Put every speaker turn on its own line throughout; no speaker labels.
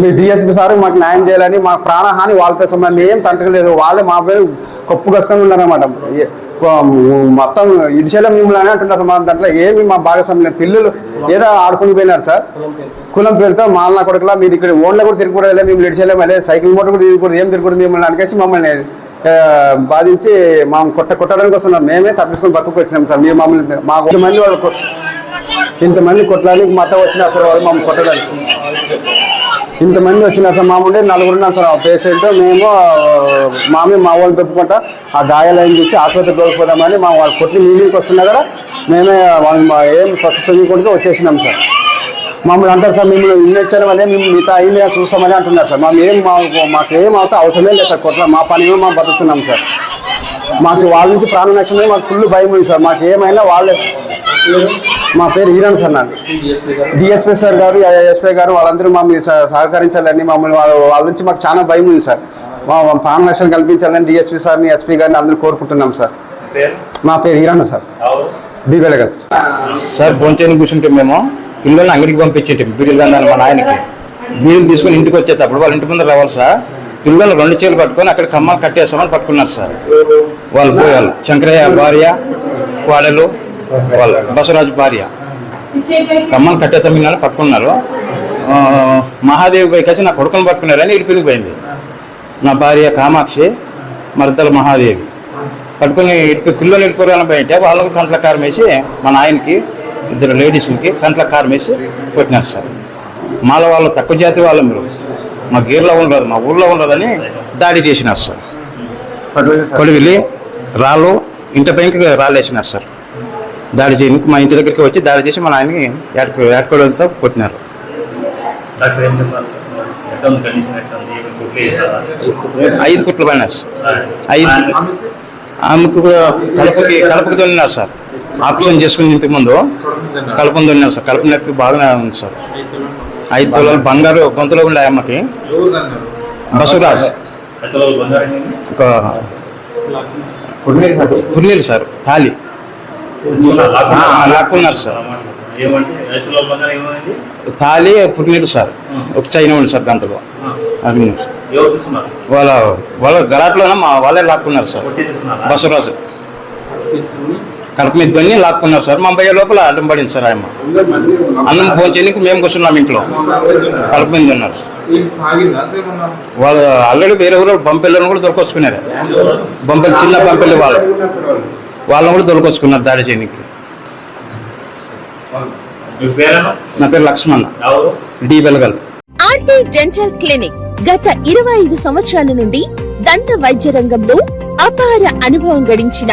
మీ DSP sir మాకు న్యాయం చేయాలని మా ప్రాణహాని వాళ్ళతో సంబంధం ఏం తంటలేదు వాళ్ళే మా పేరు కప్పు కసుకొని ఉన్నారన్నమాట. మొత్తం ఇడిచేలా మిమ్మల్ని అని అంటున్నారు మా దాంట్లో. ఏమి మా భాగస్వామ్యం పిల్లలు ఏదో ఆడుకుని పోయినారు సార్. కులం పేరుతో మాలన కొడుకులా మీరు ఇక్కడ ఓన్లో కూడా తిరగకూడదు మేము ఇడిచేలే మళ్ళీ సైకిల్ మోటార్ కూడా తిరగకూడదు ఏం తిరగకూడదు మిమ్మల్ని అనేసి మమ్మల్ని బాధించి మా కొట్ట కొట్టడానికి వస్తున్నాం. మేమే తప్పించుకొని పక్కకు వచ్చినాం సార్. మీరు మమ్మల్ని మా మంది వాళ్ళు ఇంతమంది కొట్టడానికి మాతో వచ్చినారు సార్ వాళ్ళు మమ్మల్ని కొట్టడానికి. ఇంతమంది వచ్చినారు సార్ మామూలు నలుగురు ఉన్నాం సార్ పేషెంట్ మేము మామే మా వాళ్ళు పెట్టుకుంటా ఆ గాయాలను చూసి ఆసుపత్రికి తోలిపోదామని మా వాళ్ళు కొట్టిన మీటింగ్కి వస్తున్నా కూడా మేమే వాళ్ళు మా ఏం ఫస్ట్ తొంగికొంటే వచ్చేసినాం సార్. మమ్మల్ని అంటారు సార్ మిమ్మల్ని ఇన్నెచ్చారు అదే మేము మిగతా అయింది చూస్తామని అంటున్నారు సార్. మేము ఏం మా- మాకు ఏం అవుతా అవసరమే లేదు సార్ కొట్ల మా పని ఏమో మేము బతుకుతున్నాం సార్. మాకు వాళ్ళ నుంచి ప్రాణ నష్టమే మాకు ఫుల్ భయం ఉంది సార్. మాకు ఏమైనా వాళ్ళే మా పేరు ఈరన్ సార్ నాకు DSP sir garu SI garu వాళ్ళందరూ మమ్మల్ని సహ- సహకరించాలని మమ్మల్ని వాళ్ళ వాళ్ళ నుంచి మాకు చాలా భయం ఉంది సార్. మా ప్రాణ రక్షణ కల్పించాలని డిఎస్పీ సార్ని ఎస్పీ గారిని అందరూ కోరుకుంటున్నాం సార్. మా పేరు Eeran sir. D Velagal
sir భోంచేని కూర్చుంటే మేము పిల్లల్ని అంగడికి పంపించేటి బీడీలు మా నాయనకి. బీడీలు తీసుకొని ఇంటికి వచ్చేటప్పుడు వాళ్ళ ఇంటి ముందు రావాలి సార్. పిల్లలు రెండు చీరలు పట్టుకొని అక్కడ కమ్మాలు కట్టేస్తామని పట్టుకున్నారు సార్. వాళ్ళు పోయారు శంకరయ్య భార్య వాడలు వాళ్ళు బసవరాజు భార్య. కమ్మలు కట్టేస్తామని పట్టుకున్నారు. మహాదేవి పోయి కలిసి నా కొడుకుని పట్టుకున్నారని ఇటు పోయింది నా భార్య కామాక్షి మరదల మహాదేవి. పట్టుకుని ఇటు పిల్లలు ఇటుకోవాలని పోయింటే వాళ్ళకు కంట్ల కారం వేసి మా నాయనకి ఇద్దరు లేడీస్కి కంట్ల కారం వేసి కొట్టినారు సార్. మాల వాళ్ళు తక్కువ జాతి వాళ్ళు మీరు. మా గీర్లో ఉండదు మా ఊర్లో ఉండదని దాడి చేసినారు సార్. కొడివిల్లి రాళ్ళు ఇంటి పైకి రాళ్ళు వేసినారు సార్. దాడి చేయడానికి మా ఇంటి దగ్గరికి వచ్చి దాడి చేసి మా నాయనకి ఏడుకోవడంతో కొట్టినారు. ఐదు కుట్లు సార్. ఐదు ఆమెకు కలుపుకి కలుపుకి దొరినారు సార్. ఆపరేషన్ చేసుకుని ఇంతకు ముందు కలుపుని దొరినారు సార్. కలుపు నొప్పి బాగానే ఉంది సార్. ఐదు తులాలు బంగారు గొంతులో ఉండే అమ్మకి.
ఏంది?
ఒక కుర్నీరు సార్. తాలి. ఆ, లాక్కున్నారు సార్. తాలి పుర్నీరు సార్. ఒక చైనా ఉంది సార్ గంతలో. సార్. వాళ్ళ వాళ్ళ గరాట్లోనే మా వాళ్ళే లాక్కున్నారు సార్. బసవరాజు. కడుపు మీద దొన్ని లాక్కున్నారు సార్. మా భయ్య లోపల అడ్డం పడింది సార్ ఆయన అన్నం భోంచేనికి మేము కూర్చున్నాం ఇంట్లో. కడుపు మీద ఉన్నారు. వాళ్ళు ఆల్రెడీ వేరే ఊరు బంపెళ్ళను కూడా దొరకొచ్చుకున్నారు. బంపెలు చిన్న బంపెల్లి వాళ్ళు. వాళ్ళని కూడా దొరకొచ్చుకున్నారు దాడి చేయడానికి నా పేరు Lakshman. D Belagal.
RT dental clinic గత ఇరవై ఐదు సంవత్సరాల నుండి దంత వైద్య రంగంలో అపార అనుభవం గడించిన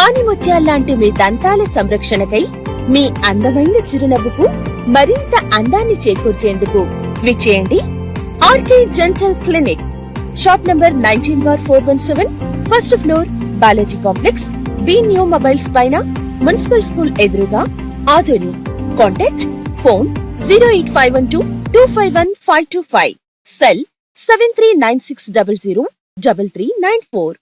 ఆనిముత్యాల్లాంటి మీ దంతాల సంరక్షణకై మీ అందమైన చిరునవ్వుకు మరింత అందాన్ని చేకూర్చేందుకు విచ్చేయండి RK dental clinic. Shop number nineteen bar four one seven first floor Balaji complex B new mobiles పైన మున్సిపల్ స్కూల్ ఎదురుగా Adoni. Contact phone zero eight five one two two five one five two five. Cell seven three nine six double zero double three nine four.